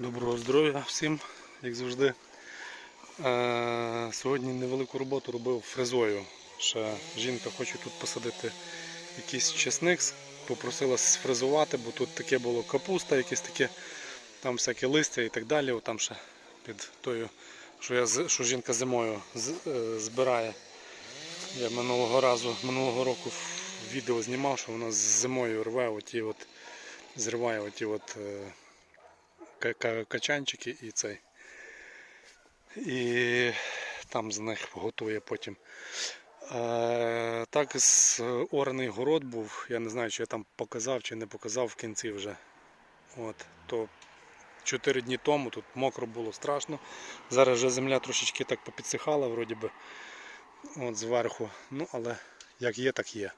Доброго здоров'я всім, як завжди. Е, сьогодні невелику роботу робив фрезою. Ще жінка хоче тут посадити якийсь чесник, попросила сфрезувати, бо тут таке було капуста, якесь таке, там всяке листя і так далі. Там ще під тою, що, я, що жінка зимою е, збирає. Я минулого разу, минулого року відео знімав, що вона зимою рве оті от, зриває оті от. е, качанчики і цей. І там з них готує потім. Е, так з ораний город був, я не знаю, чи я там показав чи не показав в кінці вже. От, то 4 дні тому тут мокро було страшно. Зараз вже земля трошечки так попідсихала, вроді би. От зверху. Ну, але як є, так є.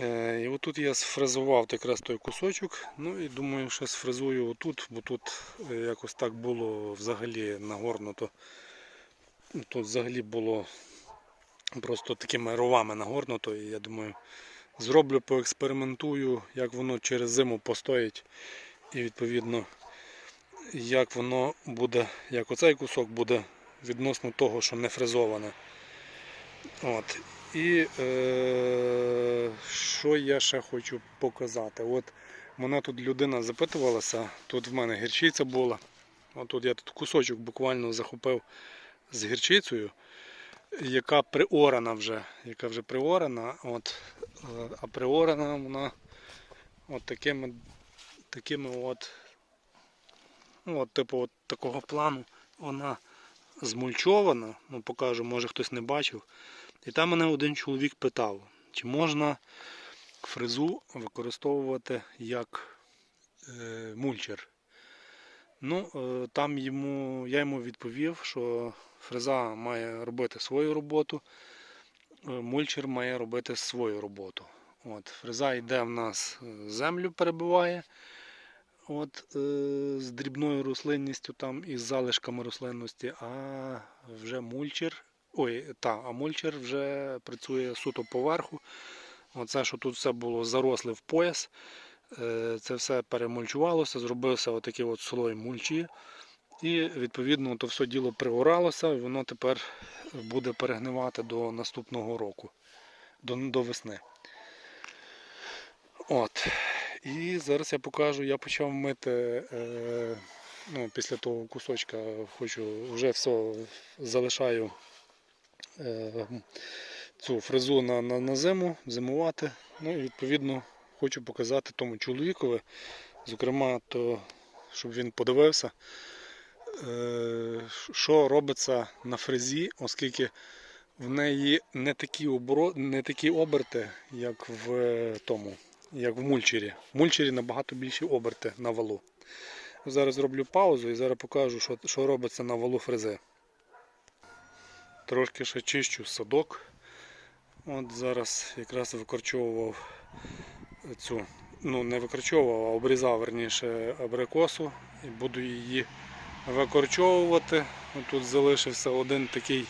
Е, І отут я сфрезував якраз той кусочок. Ну і думаю, що сфрезую отут, бо тут е, якось так було взагалі нагорнуто. Ну, Тут взагалі було просто такими ровами нагорнуто. І я думаю, зроблю, поекспериментую, як воно через зиму постоїть. І відповідно, як воно буде, як оцей кусок буде відносно того, що не фрезоване. От. І е, що я ще хочу показати? От мене тут людина запитувалася, тут в мене гірчиця була. От тут я тут кусочок буквально захопив з гірчицею, яка приорана вже, яка вже приорана. От, а приорана вона от такими, такими от, ну, от, типу, от такого плану вона змульчована. Ну, покажу, може хтось не бачив. І там мене один чоловік питав, чи можна фрезу використовувати як е, мульчер. Ну, е, там йому, я йому відповів, що фреза має робити свою роботу, е, мульчер має робити свою роботу. От, фреза йде в нас землю перебиває от, з дрібною рослинністю там і з залишками рослинності, а вже мульчер Ой, та, а мульчер вже працює суто поверху. Оце, що тут все було заросле в пояс, е, це все перемульчувалося, зробився отакий от слой мульчі. І відповідно то все діло пригоралося, і воно тепер буде перегнивати до наступного року, до, до весни. От. І зараз я покажу, я почав мити е, ну, після того кусочка, хочу вже все залишаю е, цю фрезу на, на, зиму, зимувати. Ну і відповідно хочу показати тому чоловікові, зокрема, то, щоб він подивився, е, що робиться на фрезі, оскільки в неї не такі, оборо... не такі оберти, як в е, тому, як в мульчері. В мульчері набагато більші оберти на валу. Зараз зроблю паузу і зараз покажу, що, що робиться на валу фрези. Трошки ще чищу садок. От зараз якраз викорчовував цю, ну не викорчовував, а обрізав верніше абрикосу і буду її викорчовувати. Тут залишився один такий,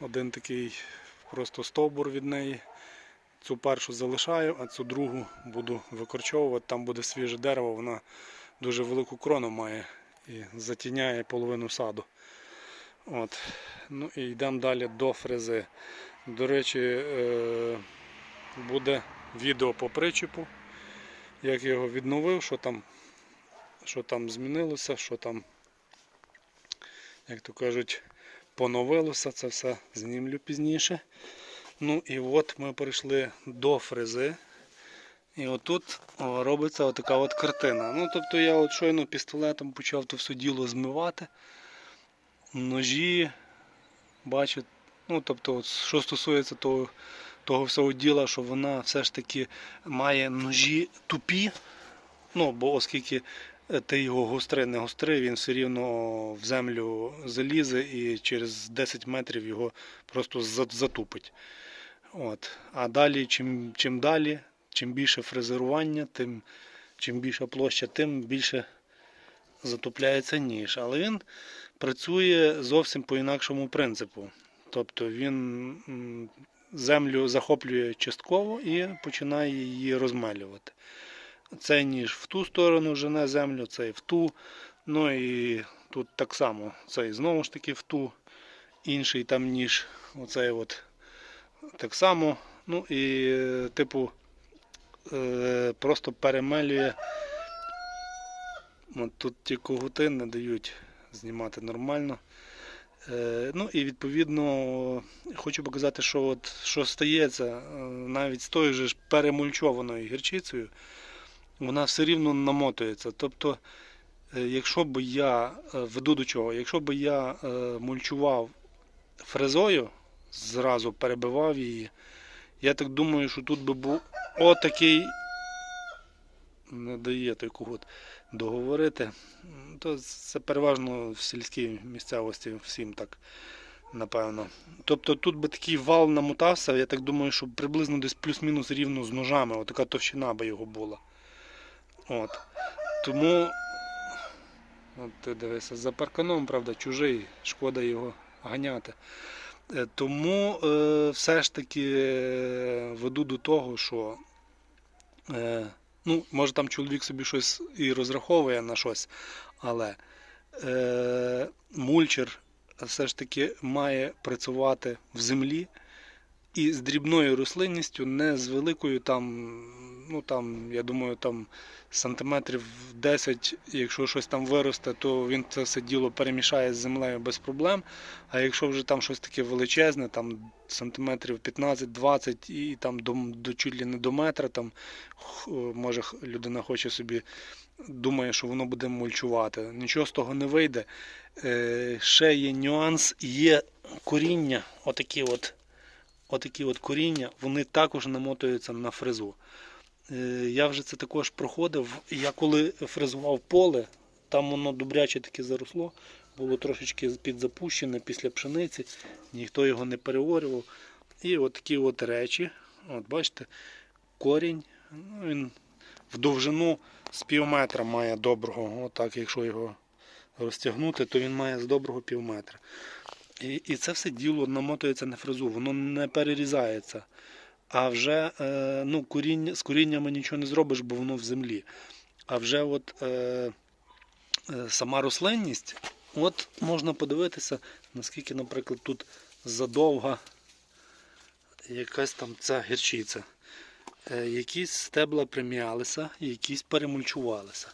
один такий просто стовбур від неї. Цю першу залишаю, а цю другу буду викорчовувати. Там буде свіже дерево, вона дуже велику крону має і затіняє половину саду. От. Ну і йдемо далі до фрези. До речі, е, буде відео по причепу, як його відновив, що там, що там змінилося, що там, як то кажуть, поновилося, це все знімлю пізніше. Ну і от ми прийшли до фрези. І отут робиться отака от картина. Ну, тобто я от щойно пістолетом почав то все діло змивати ножі, бачу, ну тобто, от, що стосується того, того всього діла, що вона все ж таки має ножі тупі, ну, бо оскільки е, ти його гостри, не гостри, він все рівно в землю залізе і через 10 метрів його просто затупить. От. А далі, чим, чим далі, чим більше фрезерування, тим чим більша площа, тим більше затупляється ніж. Але він працює зовсім по інакшому принципу. Тобто він землю захоплює частково і починає її розмелювати. Цей ніж в ту сторону жене землю, цей в ту. Ну і тут так само. Цей знову ж таки в ту. Інший там ніж. Оцей от так само. Ну і типу е, просто перемелює. От тут ті когути не дають знімати нормально. Е, ну і відповідно хочу показати, що от що стається е, навіть з тою ж перемульчованою гірчицею, вона все рівно намотується. Тобто, е, якщо б я веду до чого, якщо б я мульчував фрезою, зразу перебивав її, я так думаю, що тут би був отакий. Не дає той когут договорити. То це переважно в сільській місцевості всім так, напевно. Тобто тут би такий вал намотався, я так думаю, що приблизно десь плюс-мінус рівно з ножами, отака товщина би його була. От. Тому, от ти дивися, за парканом, правда, чужий, шкода його ганяти. Е, Тому е, все ж таки е, веду до того, що е, ну, може там чоловік собі щось і розраховує на щось, але е, мульчер все ж таки має працювати в землі і з дрібною рослинністю, не з великою там, ну там, я думаю, там сантиметрів 10, якщо щось там виросте, то він це все діло перемішає з землею без проблем. А якщо вже там щось таке величезне, там сантиметрів 15-20 і там до, до чуть ли не до метра, там може людина хоче собі, думає, що воно буде мульчувати. Нічого з того не вийде. Е, ще є нюанс, є коріння, отакі от, отакі от коріння, вони також намотуються на фрезу. Е, Я вже це також проходив. Я коли фрезував поле, там воно добряче таке заросло, було трошечки підзапущене після пшениці, ніхто його не переорював. І от такі от речі, от бачите, корінь, ну, він в довжину з пів метра має доброго. Отак, якщо його розтягнути, то він має з доброго пів метра. І, і це все діло намотується на фрезу, воно не перерізається. А вже е, ну, коріння, з коріннями нічого не зробиш, бо воно в землі. А вже от е, е, сама рослинність, от можна подивитися, наскільки, наприклад, тут задовга якась там ця гірчиця. Е, якісь стебла прим'ялися, якісь перемульчувалися.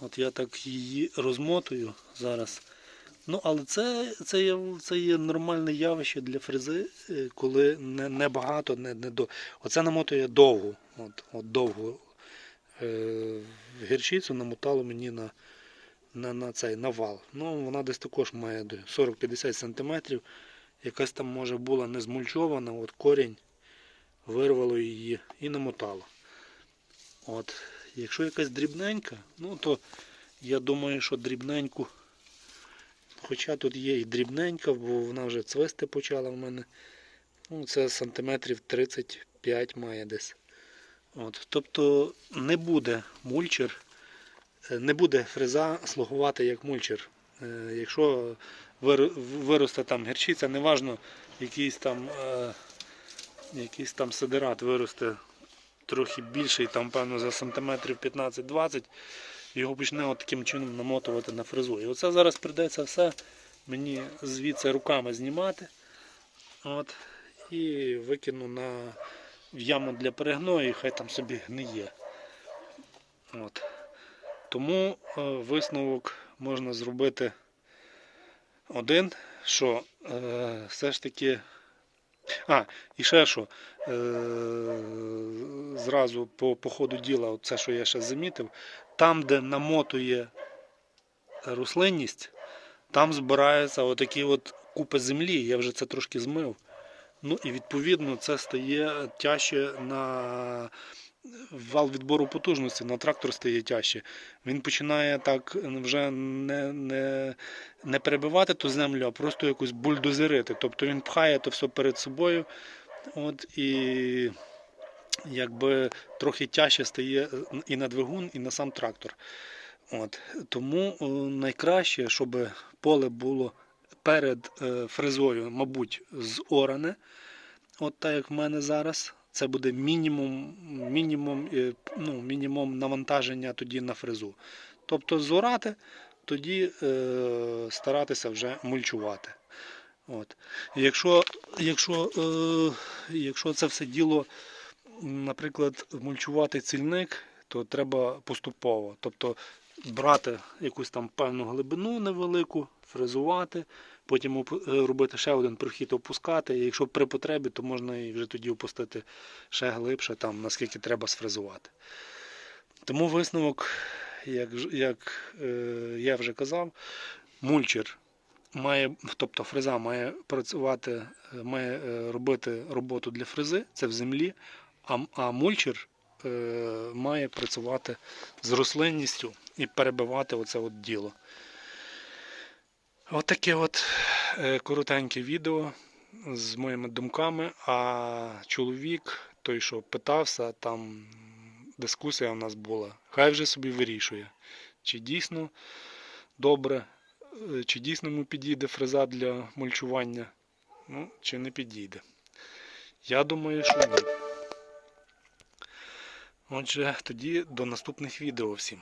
От я так її розмотую зараз. Ну, але це, це, є, це є нормальне явище для фрези, е, коли не, не багато, не, не до. Оце намотує довго. От, от довго е, гірчицю намотало мені на, на, на цей на вал. Ну, вона десь також має 40-50 см. Якась там може була не змульчована, от корінь вирвало її і намотало. От. Якщо якась дрібненька, ну то я думаю, що дрібненьку. Хоча тут є і дрібненька, бо вона вже цвисти почала в мене. Ну, це сантиметрів 35 має десь. От. Тобто не буде мульчер, е, не буде фреза слугувати як мульчер. Е, Якщо виросте там гірчиця, неважно, якийсь там, е, якийсь там сидерат виросте трохи більший, там, певно, за сантиметрів 15-20, його почне таким чином намотувати на фрезу. І оце зараз прийдеться все мені звідси руками знімати. От, і викину на в яму для перегною, і хай там собі гниє. От. Тому е, висновок можна зробити один, що е, все ж таки. А, і ще що, е, зразу по, по ходу діла, це, що я ще замітив, там, де намотує рослинність, там збираються отакі от купи землі. Я вже це трошки змив. Ну і відповідно це стає тяжче на вал відбору потужності, на трактор стає тяжче. Він починає так вже не, не, не перебивати ту землю, а просто якось бульдозерити. Тобто він пхає то все перед собою. От, і якби трохи тяжче стає і на двигун, і на сам трактор. От. Тому е, найкраще, щоб поле було перед е, фрезою, мабуть, зоране. От так як в мене зараз. це буде мінімум, мінімум, е, ну, мінімум навантаження тоді на фрезу. Тобто зорати, тоді е, старатися вже мульчувати. От. Якщо, якщо, е, якщо це все діло, наприклад, мульчувати цільник, то треба поступово. Тобто брати якусь там певну глибину невелику, фрезувати, потім е, робити ще один прохід, опускати. І якщо при потребі, то можна і вже тоді опустити ще глибше, там, наскільки треба сфрезувати. Тому висновок, як, як е, я вже казав, мульчер має, тобто фреза має працювати, е, має е, робити роботу для фрези, це в землі, а, а мульчер е, має працювати з рослинністю і перебивати оце от діло. Отаке от е, коротеньке відео з моїми думками. А чоловік, той, що питався, там дискусія у нас була. Хай вже собі вирішує, чи дійсно добре, е, чи дійсно йому підійде фреза для мульчування, ну, чи не підійде. Я думаю, що ні. Отже, тоді до наступних відео всім.